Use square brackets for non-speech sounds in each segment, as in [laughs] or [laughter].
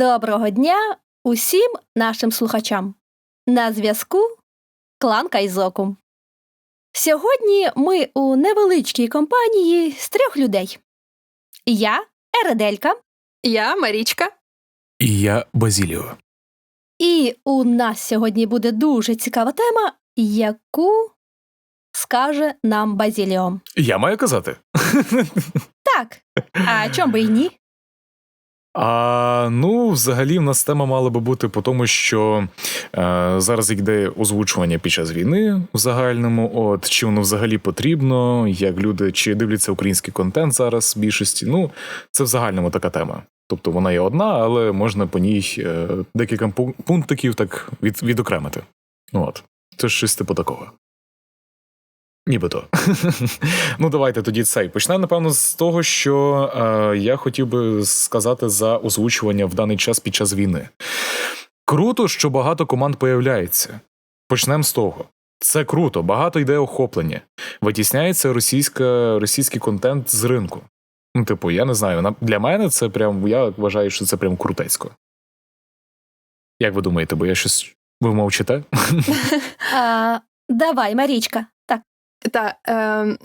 Доброго дня усім нашим слухачам. На зв'язку клан Кайзоку. Сьогодні ми у невеличкій компанії з трьох людей. Я Еределька, Я Марічка. І я Базіліо. і у нас сьогодні буде дуже цікава тема, яку скаже нам Базіліо. Я маю казати. Так, а чом би й ні? А ну, взагалі, в нас тема мала би бути по тому, що е, зараз йде озвучування під час війни в загальному. От чи воно взагалі потрібно, як люди чи дивляться український контент зараз в більшості. Ну, це в загальному така тема. Тобто вона є одна, але можна по ній е, декілька пу- пунктиків так від, відокремити. От. Це щось типу такого. Нібито. [laughs] ну, давайте тоді цей. Почнемо, напевно, з того, що е, я хотів би сказати за озвучування в даний час під час війни. Круто, що багато команд появляється. Почнемо з того. Це круто, багато йде охоплення. Витісняється російська, російський контент з ринку. Ну, типу, я не знаю. Для мене це прям, я вважаю, що це прям крутецько. Як ви думаєте, бо я щось. Ви мовчите? [laughs] Давай, Марічка. Та е,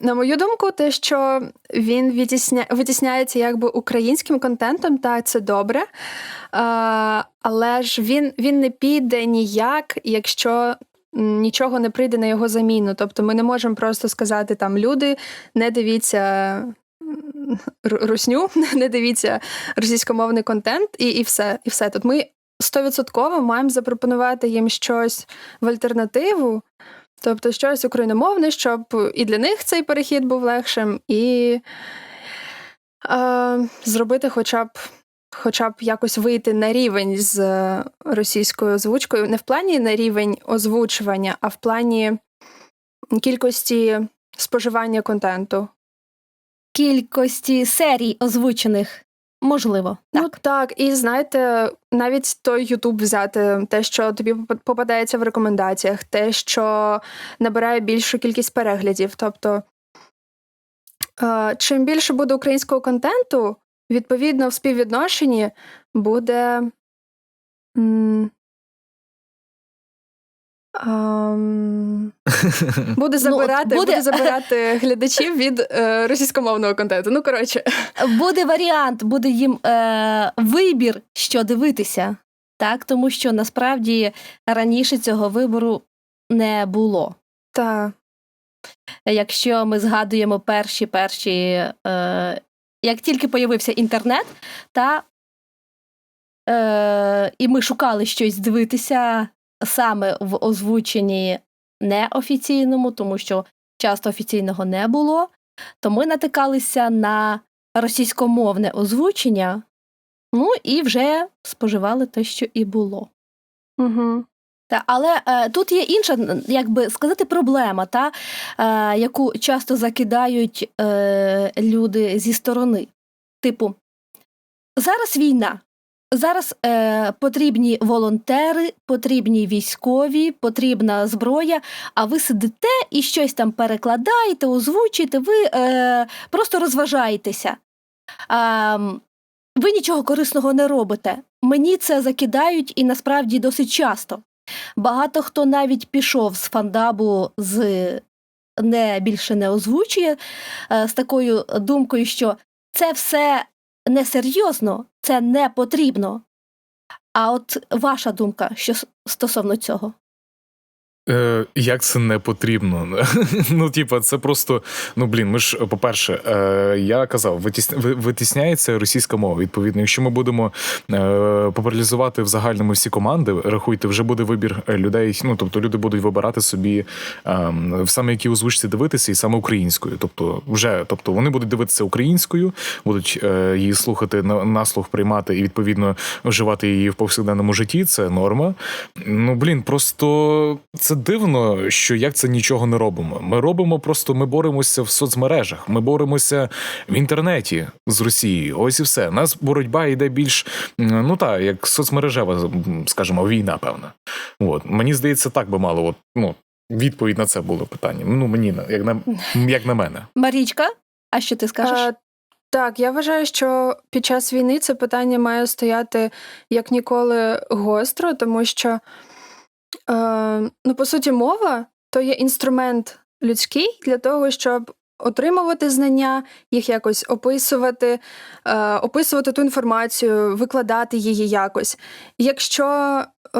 на мою думку, те, що він відтісня... витісняється якби українським контентом, та це добре. Е, але ж він, він не піде ніяк, якщо нічого не прийде на його заміну. Тобто ми не можемо просто сказати там люди, не дивіться. Русню, [laughs] не дивіться російськомовний контент, і, і все. І все. Тут ми стовідсотково маємо запропонувати їм щось в альтернативу, Тобто щось україномовне, щоб і для них цей перехід був легшим, і е, зробити хоча б, хоча б якось вийти на рівень з російською озвучкою. Не в плані на рівень озвучування, а в плані кількості споживання контенту. Кількості серій озвучених можливо. Так. Ну так, і знаєте, навіть той Ютуб взяти, те, що тобі поп- попадається в рекомендаціях, те, що набирає більшу кількість переглядів. Тобто, е, чим більше буде українського контенту, відповідно, в співвідношенні буде. Ам, [laughs] Буде забирати, Ну, буде- буде... забирати [laughs] глядачів від е, російськомовного контенту. Ну, коротше, Буде варіант, буде їм е, вибір, що дивитися, так? Тому що насправді раніше цього вибору не було. та Якщо ми згадуємо перші перші, е, як тільки появився інтернет, та е, і ми шукали щось дивитися саме в озвученні неофіційному, тому що часто офіційного не було, то ми натикалися на російськомовне озвучення, ну і вже споживали те, що і було. угу. Та, але е, тут є інша, як би сказати, проблема, та, е, яку часто закидають е, люди зі сторони. Типу, зараз війна, зараз е, потрібні волонтери, потрібні військові, потрібна зброя, а ви сидите і щось там перекладаєте, озвучуєте, ви е, просто розважаєтеся. М, ви нічого корисного не робите. Мені це закидають і насправді досить часто. Багато хто навіть пішов з фандабу з не більше не озвучує е, з такою думкою, що це все несерйозно, це не потрібно. А от ваша думка, що стосовно цього? Е, як це не потрібно? [laughs] ну, типа, це просто. Ну блін, ми ж, по-перше, е, я казав, витісня, витісняється російська мова. Відповідно, якщо ми будемо е, популяризувати в загальному всі команди, рахуйте, вже буде вибір е, людей. Ну тобто люди будуть вибирати собі е, саме які озвучці дивитися, і саме українською. Тобто, вже тобто вони будуть дивитися українською, будуть е, її слухати на наслух приймати і відповідно вживати її в повсякденному житті. Це норма. Ну блін, просто це дивно, що як це нічого не робимо. Ми робимо просто, ми боремося в соцмережах, ми боремося в інтернеті з Росією. Ось і все. Нас боротьба йде більш ну так, як соцмережева, скажімо, війна, певна. От мені здається, так би мало. От ну відповідь на це було питання. Ну мені на- як на як на мене. Марічка, а що ти скажеш? Е, Так, я вважаю, що під час війни це питання має стояти як ніколи гостро, тому що, е, ну, по суті, мова то є інструмент людський для того, щоб отримувати знання, їх якось описувати, е, описувати ту інформацію, викладати її якось. Якщо, е,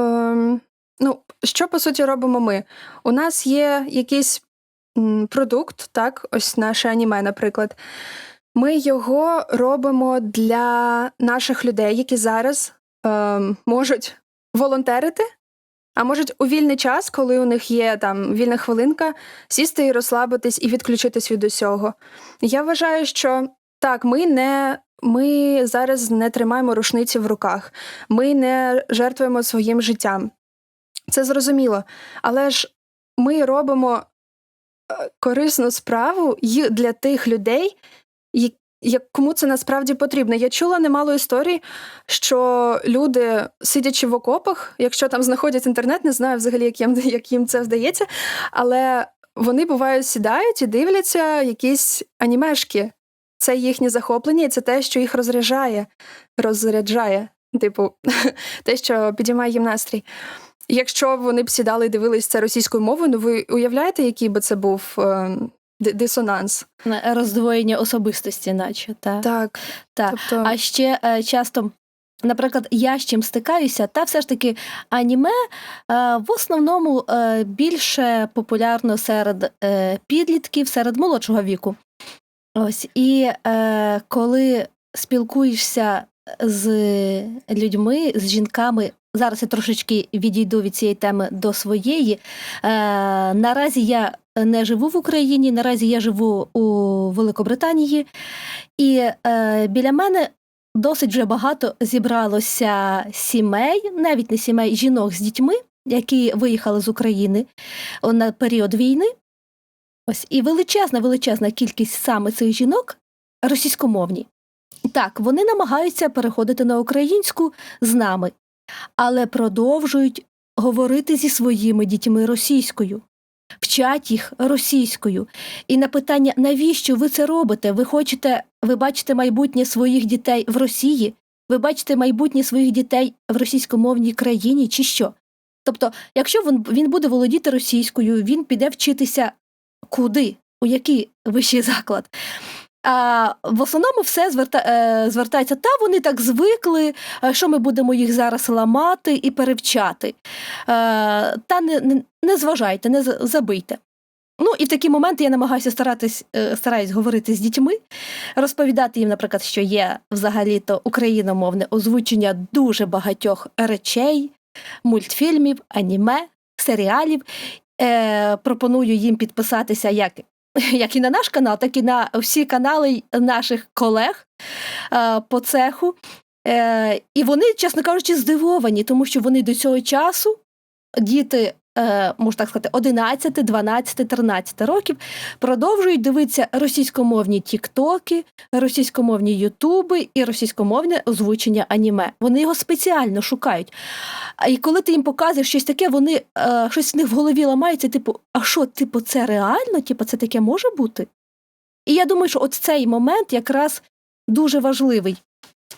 ну, що по суті робимо ми? У нас є якийсь продукт, так, ось наше аніме, наприклад. Ми його робимо для наших людей, які зараз е, можуть волонтерити, а можуть у вільний час, коли у них є там вільна хвилинка, сісти і розслабитись і відключитись від усього. Я вважаю, що так, ми не. Ми зараз не тримаємо рушниці в руках, ми не жертвуємо своїм життям. Це зрозуміло. Але ж ми робимо е, корисну справу для тих людей, як кому це насправді потрібно. Я чула немало історій, що люди, сидячи в окопах, якщо там знаходять інтернет, не знаю взагалі, як їм, як їм це вдається, але вони бувають сідають і дивляться якісь анімешки. Це їхнє захоплення, і це те, що їх розряджає, розряджає, типу, [laughs] те, що підіймає їм настрій. Якщо вони б сідали і дивились це російською мовою, ну ви уявляєте, який би це був е, ди- дисонанс? Роздвоєння особистості, наче. Та. Так. Та. Тобто, А ще е, часто, наприклад, я з чим стикаюся, та все ж таки аніме е, в основному е, більше популярно серед е, підлітків, серед молодшого віку. Ось і е, коли спілкуєшся з людьми, з жінками. Зараз я трошечки відійду від цієї теми до своєї. Е, наразі я не живу в Україні, наразі я живу у Великобританії, і е, біля мене досить вже багато зібралося сімей, навіть не сімей, жінок з дітьми, які виїхали з України на період війни. Ось і величезна, величезна кількість саме цих жінок російськомовні. Так, вони намагаються переходити на українську з нами, але продовжують говорити зі своїми дітьми російською, вчать їх російською. І на питання, навіщо ви це робите? Ви хочете, ви бачите майбутнє своїх дітей в Росії? Ви бачите майбутнє своїх дітей в російськомовній країні чи що? Тобто, якщо він, він буде володіти російською, він піде вчитися куди, у який вищий заклад. А в основному все зверта, е, звертається, та вони так звикли, е, що ми будемо їх зараз ламати і перевчати. Е, та не, не, зважайте, не за- забийте. Ну і в такі моменти я намагаюся старатись, стараюсь говорити з дітьми, розповідати їм, наприклад, що є взагалі-то україномовне озвучення дуже багатьох речей, мультфільмів, аніме, серіалів. Пропоную їм підписатися як, [laughs] як і на наш канал, так і на всі канали наших колег е, по цеху. Е, і вони, чесно кажучи, здивовані, тому що вони до цього часу, діти, можна так сказати, 11, 12, 13 років, продовжують дивитися російськомовні тіктоки, російськомовні ютуби і російськомовне озвучення аніме. Вони його спеціально шукають. І коли ти їм показуєш щось таке, вони е, щось в них в голові ламається, типу, а що, типу, це реально? Типу, це таке може бути? І я думаю, що от цей момент якраз дуже важливий,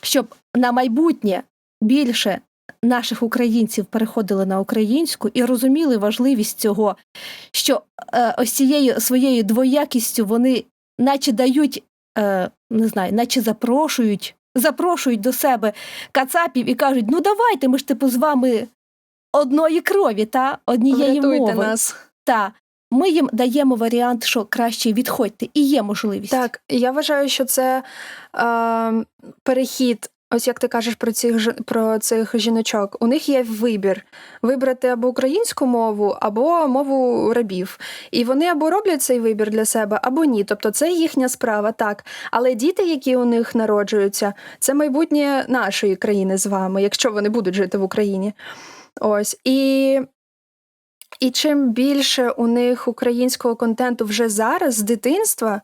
щоб на майбутнє більше наших українців переходили на українську і розуміли важливість цього, що е, ось цією своєю двоякістю вони наче дають, е, не знаю, наче запрошують, запрошують до себе кацапів і кажуть: ну давайте, ми ж типу з вами одної крові, та однієї врятуйте мови. нас. Та ми їм даємо варіант, що краще відходьте, і є можливість. Так, я вважаю, що це е, перехід. Ось як ти кажеш про цих про цих жіночок, у них є вибір вибрати або українську мову, або мову рабів. І вони або роблять цей вибір для себе, або ні. Тобто це їхня справа, так. Але діти, які у них народжуються, це майбутнє нашої країни з вами, якщо вони будуть жити в Україні. Ось і. І чим більше у них українського контенту вже зараз з дитинства,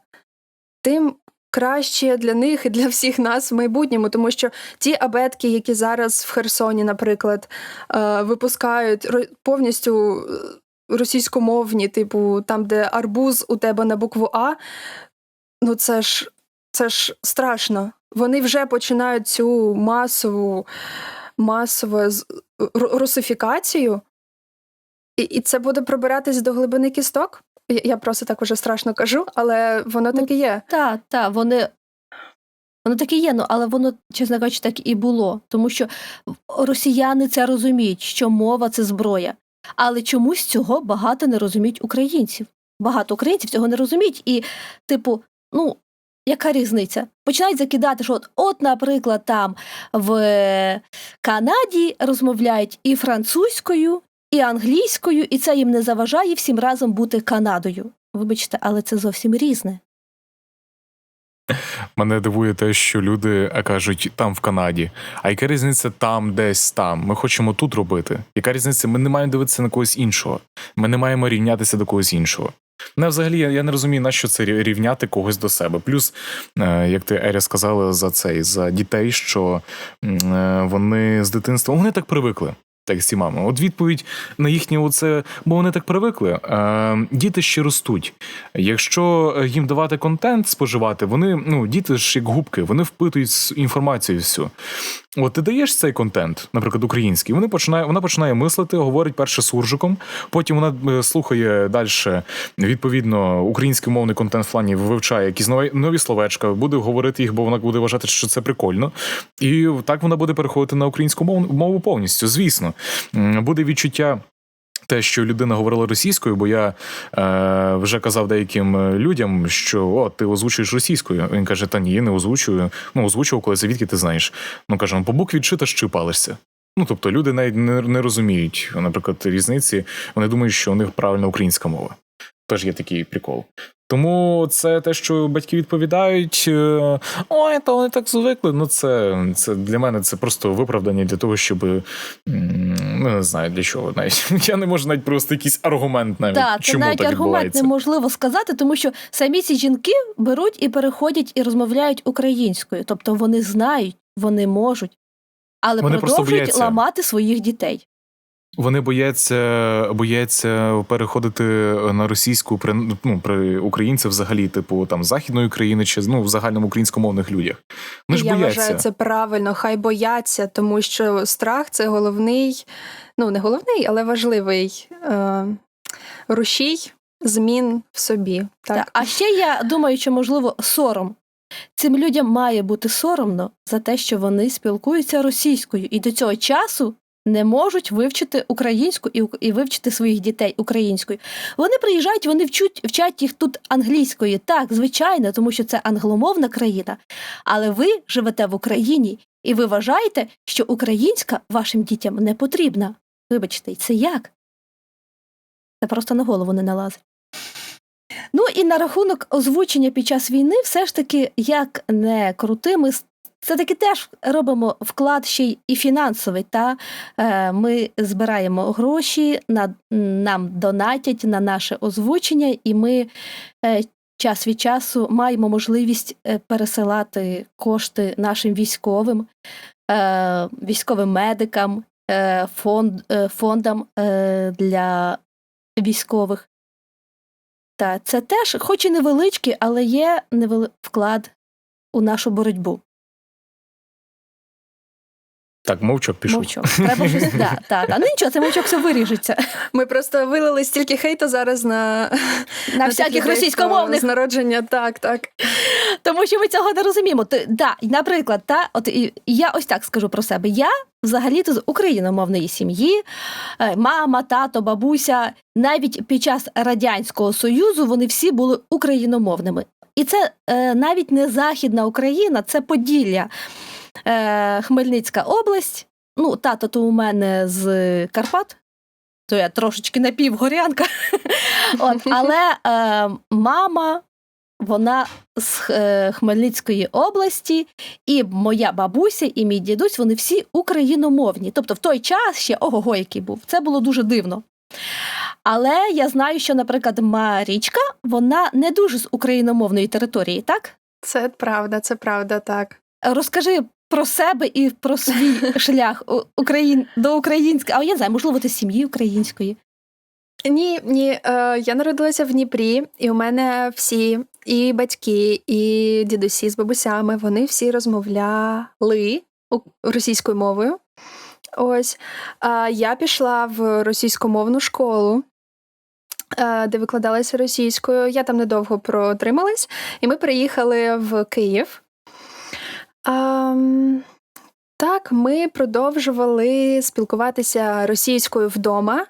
тим краще для них і для всіх нас в майбутньому, тому що ті абетки, які зараз в Херсоні, наприклад, е, випускають повністю е, російськомовні, типу там, де арбуз у тебе на букву А, ну це ж це ж страшно. Вони вже починають цю масову, масову русифікацію, і, і це буде пробиратись до глибини кісток. Я- просто так уже страшно кажу, але воно Ну, так і є. Так, так, вони. Воно так і є, ну, але воно, чесно кажучи, так і було. Тому що росіяни це розуміють, що мова це зброя. Але чомусь цього багато не розуміють українців. Багато українців цього не розуміють. І, типу, ну, яка різниця? Починають закидати, що от, от, наприклад, там в Канаді розмовляють і французькою, і англійською, і це їм не заважає всім разом бути Канадою. Вибачте, але це зовсім різне. Мене дивує те, що люди а, кажуть там в Канаді. А яка різниця там, десь там? Ми хочемо тут робити. Яка різниця? Ми не маємо дивитися на когось іншого. Ми не маємо рівнятися до когось іншого. Не, взагалі, я, я не розумію, на що це рівняти когось до себе. Плюс, е, як ти Еря сказала за цей за дітей, що е, вони з дитинства вони так привикли. Так, з мами. От відповідь на їхнє оце, бо вони так привикли. Е, діти ще ростуть. Якщо е, їм давати контент споживати, вони ну діти ж як губки, вони впитують інформацію всю. От ти даєш цей контент, наприклад, український. Вони починає, вона починає мислити, говорить перше суржиком, потім вона е, слухає далі відповідно український мовний контент в плані вивчає якісь нові, нові словечка, буде говорити їх, бо вона буде вважати, що це прикольно. І так вона буде переходити на українську мову, мову повністю. Звісно, буде відчуття. Те, що людина говорила російською, бо я е, вже казав деяким е, людям, що о, ти озвучуєш російською. Він каже: Та ні, не озвучую. Ну, озвучував, коли звідки ти знаєш. Ну каже, «Ну, по букві читаш чи палишся. Ну тобто люди навіть не, не розуміють, наприклад, різниці. Вони думають, що у них правильна українська мова. Теж є такий прикол. Тому це те, що батьки відповідають: е, ой, то вони так звикли. Ну, це, це для мене це просто виправдання для того, щоб ну, не знаю для чого. Навіть [laughs] я не можу навіть просто якийсь аргумент навіть це чому навіть так аргумент відбувається. неможливо сказати, тому що самі ці жінки беруть і переходять і розмовляють українською. Тобто вони знають, вони можуть, але Вони продовжують ламати своїх дітей. Вони бояться, бояться переходити на російську при ну, при українців взагалі, типу там західної країни чи ну в загальному українськомовних людях. Вони ж я бояться. вважаю це правильно, хай бояться, тому що страх це головний, ну не головний, але важливий е, рушій змін в собі. Так. Так. А ще я думаю, що можливо сором. Цим людям має бути соромно за те, що вони спілкуються російською, і до цього часу не можуть вивчити українську і, і вивчити своїх дітей українською. Вони приїжджають, вони вчуть, вчать їх тут англійською. Так, звичайно, тому що це англомовна країна. Але ви живете в Україні, і ви вважаєте, що українська вашим дітям не потрібна. Вибачте, це як? Це просто на голову не налазить. Ну і на рахунок озвучення під час війни, все ж таки, як не крути, ми це таки теж робимо вклад ще й і фінансовий. Та е, ми збираємо гроші, нам донатять на наше озвучення, і ми е, час від часу маємо можливість е, пересилати кошти нашим військовим, військовим медикам, фонд, фондам для військових. Та це теж, хоч і невеличкий, але є невели... вклад у нашу боротьбу. Так, мовчок пішов. Мовчок. Треба щось. Да, та, та. Ну нічого, це мовчок все виріжеться. Ми просто вилили стільки хейту зараз на, На всяких людей, російськомовних, з народження. Так, так. тому що ми цього не розуміємо. Ти, да, наприклад, та, от, я ось так скажу про себе. Я взагалі-то з україномовної сім'ї, е, мама, тато, бабуся, навіть під час Радянського Союзу вони всі були україномовними. І це е, навіть не Західна Україна, це Поділля. Е, Хмельницька область. Ну, тато то у мене з Карпат, то я трошечки напівгорянка. [laughs] От, але е, мама, вона з е, Хмельницької області, і моя бабуся, і мій дідусь, вони всі україномовні. Тобто в той час ще ого-го, який був. Це було дуже дивно. Але я знаю, що, наприклад, Марічка, вона не дуже з україномовної території, так? Це правда, це правда, так. Розкажи про себе і про свій [laughs] шлях Україн... до української, а я не знаю, можливо, ти з сім'ї української. Ні, ні, е, я народилася в Дніпрі, і у мене всі і батьки, і дідусі з бабусями вони всі розмовляли російською мовою. Ось я пішла в російськомовну школу, е, де викладалася російською. Я там недовго протрималась, і ми приїхали в Київ. Ам, так, ми продовжували спілкуватися російською вдома,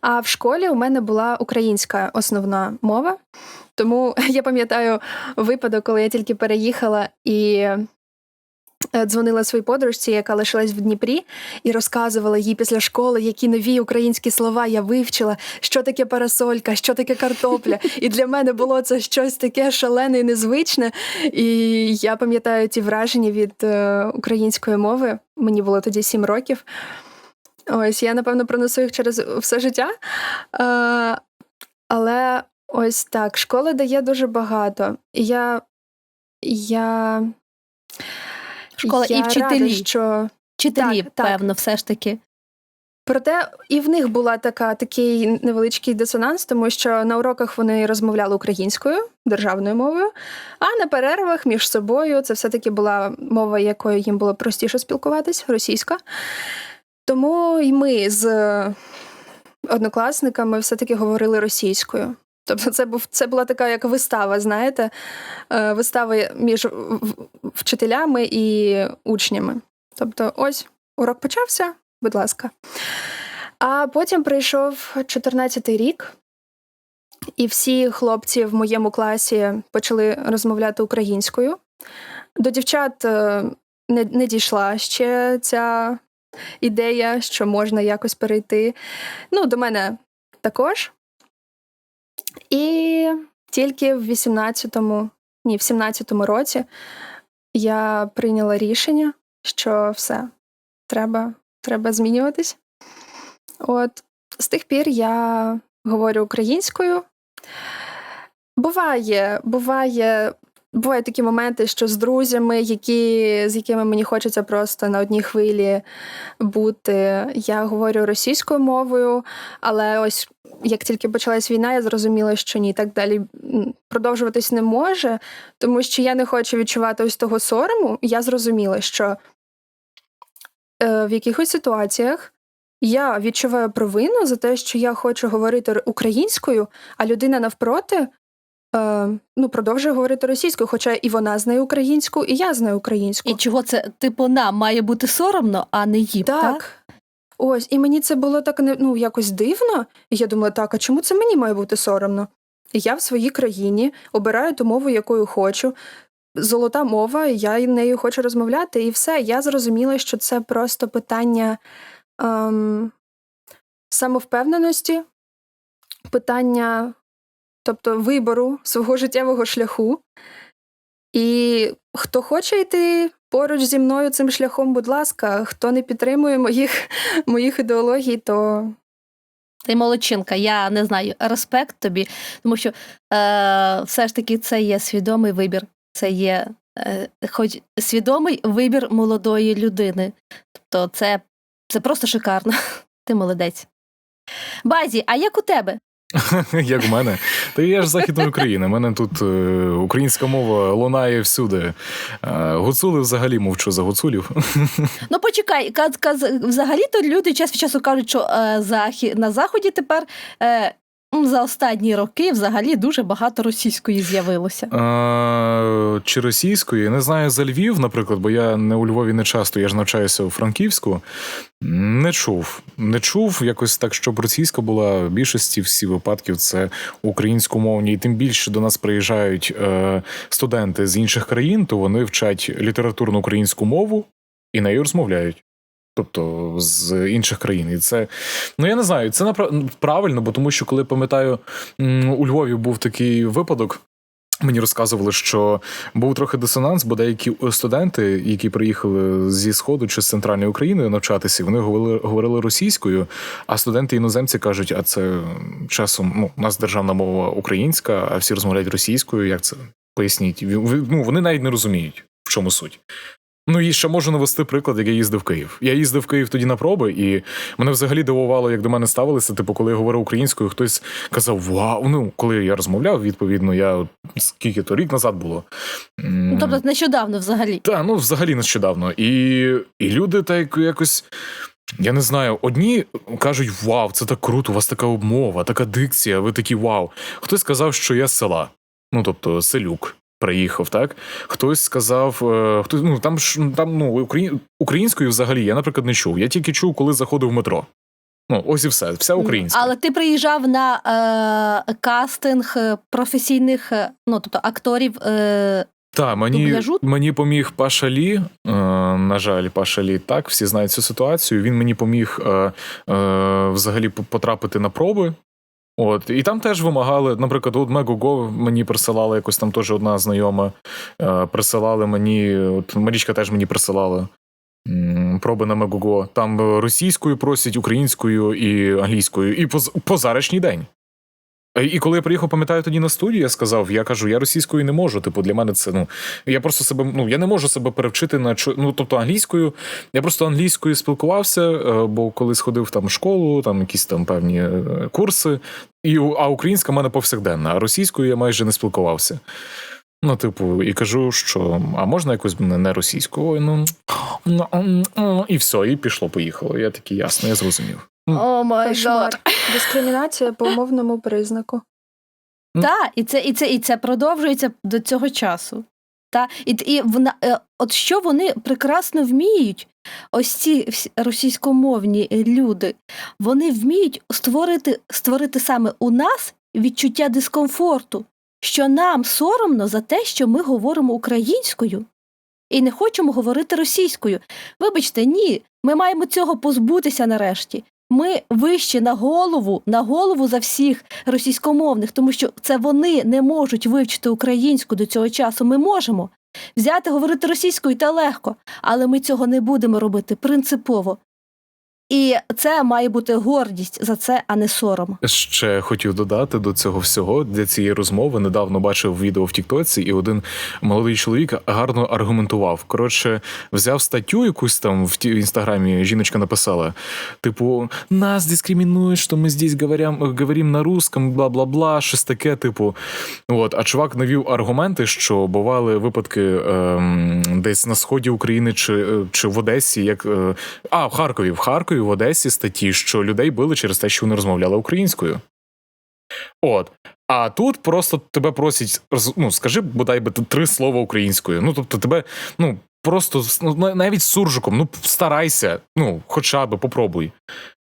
а в школі у мене була українська основна мова. Тому [laughs] я пам'ятаю випадок, коли я тільки переїхала і дзвонила своїй подружці, яка лишилась в Дніпрі, і розказувала їй після школи, які нові українські слова я вивчила, що таке парасолька, що таке картопля. І для мене було це щось таке шалене і незвичне. І я пам'ятаю ті враження від е, української мови. Мені було тоді сім років. Ось я, напевно, пронесу їх через все життя. Е, але ось так, школа дає дуже багато. Я. я Школа я і вчителі. Рада, що Вчителі, Так, так. певно, все ж таки. Проте і в них була така такий невеличкий дисонанс, тому що на уроках вони розмовляли українською державною мовою, а на перервах між собою це все-таки була мова, якою їм було простіше спілкуватись, російська. Тому і ми з однокласниками все-таки говорили російською. Тобто, це був це була така як вистава, знаєте, е, вистава між вчителями і учнями. Тобто, ось урок почався, будь ласка. А потім прийшов 14-й рік, і всі хлопці в моєму класі почали розмовляти українською. До дівчат е, не, не дійшла ще ця ідея, що можна якось перейти. Ну, до мене також. І тільки в 18-му, ні, в 17-му році я прийняла рішення, що все, треба, треба змінюватись. От з тих пір я говорю українською. Буває, буває, бувають такі моменти, що з друзями, які, з якими мені хочеться просто на одній хвилі бути, я говорю російською мовою, але ось як тільки почалась війна, я зрозуміла, що ні, так далі продовжуватись не може, тому що я не хочу відчувати ось того сорому. Я зрозуміла, що е, в якихось ситуаціях я відчуваю провину за те, що я хочу говорити українською, а людина навпроти е, ну, продовжує говорити російською, хоча і вона знає українську, і я знаю українську. І чого це, типу, нам має бути соромно, а не їм. Так. Так? Ось, і мені це було так ну, якось дивно. І я думала, так, а чому це мені має бути соромно? Я в своїй країні обираю ту мову, якою хочу. Золота мова, я нею хочу розмовляти, і все. Я зрозуміла, що це просто питання ем, самовпевненості, питання, тобто вибору свого життєвого шляху. І хто хоче йти поруч зі мною цим шляхом, будь ласка, хто не підтримує моїх, [laughs] моїх ідеологій, то Ти молодчинка, я не знаю, респект тобі, тому що е, все ж таки це є свідомий вибір. Це є е, хоч свідомий вибір молодої людини. Тобто це, це просто шикарно. [laughs] Ти молодець. Базі, а як у тебе? [laughs] Як в мене. Та я ж Західної України. Мене тут е, українська мова лунає всюди. Е, гуцули взагалі мовчу за гуцулів. [laughs] Ну почекай, каз, каз, взагалі-то люди час від часу кажуть, що е, захі, на заході тепер за останні роки взагалі дуже багато російської з'явилося. Е, чи російською? Я не знаю за Львів, наприклад, бо я не у Львові не часто, я ж навчаюся у Франківську. Не чув. Не чув якось так, щоб російська була в більшості всі випадків це українськомовні. І тим більше до нас приїжджають е, студенти з інших країн, то вони вчать літературну українську мову і нею розмовляють. Тобто з інших країн. І це, ну я не знаю, це напра- правильно, бо тому що коли пам'ятаю, у Львові був такий випадок. Мені розказували, що був трохи дисонанс, бо деякі студенти, які приїхали зі сходу чи з центральної України навчатися, вони говорили, говорили російською. А студенти іноземці кажуть: а це часом ну, у нас державна мова українська, а всі розмовляють російською. Як це поясніть? Ну вони навіть не розуміють, в чому суть. Ну і ще можу навести приклад, як я їздив в Київ. Я їздив в Київ тоді на проби, і мене взагалі дивувало, як до мене ставилися. Типу, коли я говорив українською, хтось казав Вау! Ну, коли я розмовляв, відповідно, я скільки то рік назад було. Ну, тобто нещодавно взагалі. та, ну взагалі нещодавно. І, і люди так якось. Я не знаю, одні кажуть: Вау, це так круто, у вас така обмова, така дикція, ви такі вау. Хтось сказав, що я з села, ну тобто селюк. Приїхав, так хтось сказав, е, хто ну там ж там ну українською взагалі я, наприклад, не чув. Я тільки чув, коли заходив в метро. Ну, ось і все, вся українська. Але ти приїжджав на е, кастинг е, професійних, е, ну тобто акторів. Е, Та, мені, Дубляжу? мені поміг Паша Лі. Е, на жаль, Паша Лі так, всі знають цю ситуацію. Він мені поміг е, е, взагалі потрапити на проби. От, і там теж вимагали, наприклад, от Мегого мені присилала якось там теж одна знайома. Е, присилали мені, от Марічка теж мені присилала м, проби на Мегого. Там російською просять, українською і англійською, і по, з- по зарашній день. Е, І коли я приїхав, пам'ятаю тоді на студію, я сказав: я кажу, я російською не можу. Типу, для мене це ну я просто себе ну я не можу себе перевчити на ну, тобто англійською. Я просто англійською спілкувався, е, бо коли сходив там в школу, там якісь там певні е, курси, і а українська в мене повсякденна, а російською я майже не спілкувався. Ну, типу, і кажу, що а можна якось не російською? Ну, ну, м, м, і все, і пішло, поїхало. Я такий ясно, я зрозумів. О май Кошмар. [laughs] Дискримінація по мовному признаку. Так, і це, і, це, і це продовжується до цього часу. Та, і, і вона, е, от що вони прекрасно вміють, ось ці всі російськомовні люди, вони вміють створити, створити саме у нас відчуття дискомфорту, що нам соромно за те, що ми говоримо українською і не хочемо говорити російською. Вибачте, ні, ми маємо цього позбутися нарешті. Ми вище на голову, на голову за всіх російськомовних, тому що це вони не можуть вивчити українську до цього часу. Ми можемо взяти говорити російською та легко, але ми цього не будемо робити принципово. І це має бути гордість за це, а не сором. Ще хотів додати до цього всього для цієї розмови. Недавно бачив відео в Тіктоці, і один молодий чоловік гарно аргументував. Коротше, взяв статтю якусь там в інстаграмі. Жіночка написала: типу, нас дискримінують, що ми здесь говорим, говорим на русском, бла бла бла, щось таке. Типу, от. А чувак навів аргументи, що бували випадки ем, десь на сході України чи, е, чи в Одесі, як е, а в Харкові, в Харкові, в Одесі статті, що людей били через те, що вони розмовляли українською. От. А тут просто тебе просять, ну, скажи, бодай би три слова українською. Ну, тобто, тебе, ну, просто ну, навіть суржиком, ну, старайся, ну, хоча би попробуй.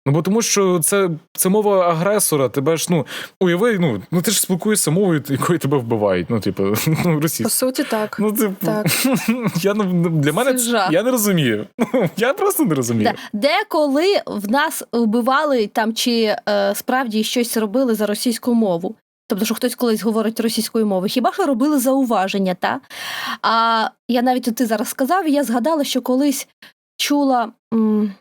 Ну, бо тому що це, це мова агресора, тебе ж, ну, уяви, ну, ну ти ж спілкуєшся мовою, якою тебе вбивають. Ну, типу, [laughs] ну, По суті, так. Ну, типу, Так. [laughs] я, ну, для мене Це я не розумію. [laughs] Я просто не розумію. Да. Деколи в нас вбивали там чи е, справді щось робили за російську мову. Тобто, що хтось колись говорить російською мовою, хіба що робили зауваження, та? А я навіть от ти зараз сказав, і я згадала, що колись чула м,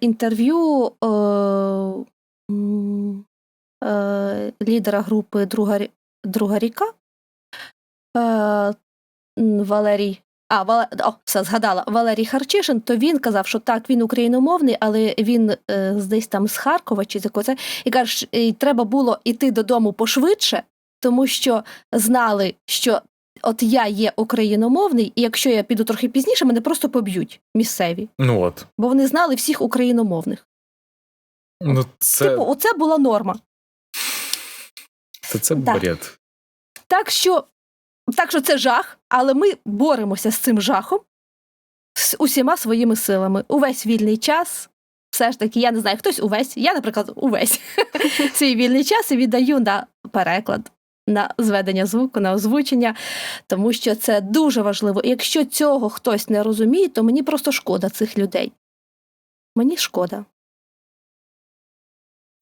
інтерв'ю е, е, лідера групи Друга, Друга ріка е, Валерій а, Вале... О, все згадала. Валерій Харчишин, то він казав, що так, він україномовний, але він е, десь там з Харкова чи з якогось. І каже, е, треба було йти додому пошвидше, тому що знали, що от я є україномовний, і якщо я піду трохи пізніше, мене просто поб'ють місцеві. Ну от. Бо вони знали всіх україномовних. Ну, це, Типу, оце була норма. це, це так. бред. Так що, так що це жах, але ми боремося з цим жахом з усіма своїми силами. Увесь вільний час. Все ж таки, я не знаю, хтось увесь, я, наприклад, увесь [laughs] свій вільний час і віддаю на переклад, на зведення звуку, на озвучення, тому що це дуже важливо. І якщо цього хтось не розуміє, то мені просто шкода цих людей. Мені шкода.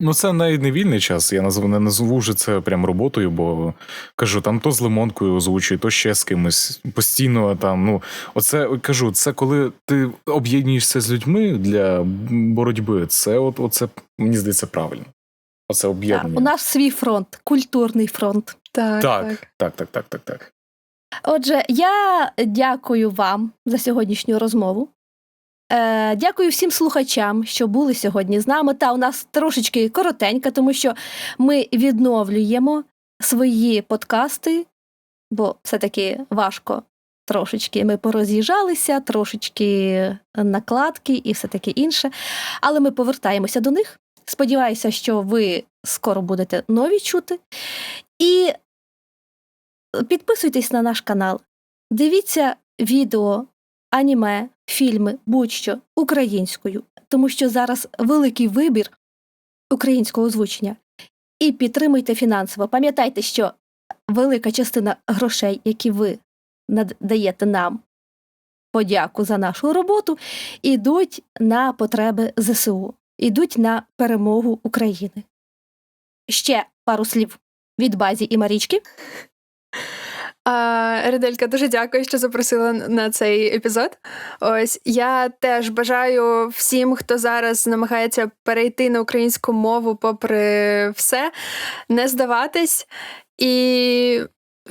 Ну, це навіть не вільний час. Я назву не назву вже це прям роботою, бо кажу, там то з лимонкою озвучую, то ще з кимось. Постійно там. Ну, оце кажу, це коли ти об'єднуєшся з людьми для боротьби. Це от оце мені здається правильно. Оце об'єднання. у нас свій фронт, культурний фронт. Так, Так, так. так, так, так, так. Отже, я дякую вам за сьогоднішню розмову. Е, дякую всім слухачам, що були сьогодні з нами. Та у нас трошечки коротенька, тому що ми відновлюємо свої подкасти, бо все-таки важко. Трошечки ми пороз'їжджалися, трошечки накладки і все таке інше. Але ми повертаємося до них. Сподіваюся, що ви скоро будете нові чути. І підписуйтесь на наш канал, дивіться відео, аніме, фільми, будь-що українською, тому що зараз великий вибір українського озвучення. І підтримуйте фінансово. Пам'ятайте, що велика частина грошей, які ви надаєте нам подяку за нашу роботу, ідуть на потреби ЗСУ, ідуть на перемогу України. Ще пару слів від базі і Марічки. Ределька, дуже дякую, що запросила на цей епізод. Ось я теж бажаю всім, хто зараз намагається перейти на українську мову, попри все, не здаватись і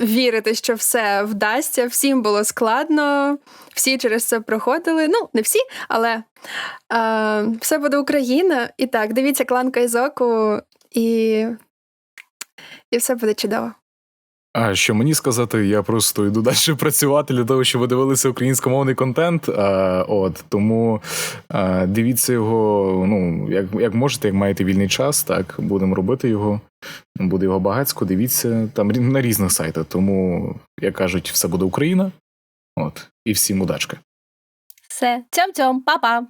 вірити, що все вдасться. Всім було складно, всі через це проходили. Ну, не всі, але а, все буде Україна. І так, дивіться клан Кайзоку, і, і все буде чудово. А що мені сказати, я просто йду далі [laughs] працювати для того, щоб ви дивилися українськомовний контент. А, от тому а, дивіться його. Ну як, як можете, як маєте вільний час, так будемо робити його. Буде його багацько. Дивіться там на різних сайтах. Тому, як кажуть, все буде Україна. От і всім удачки. Все, цьом-цьом, па-па!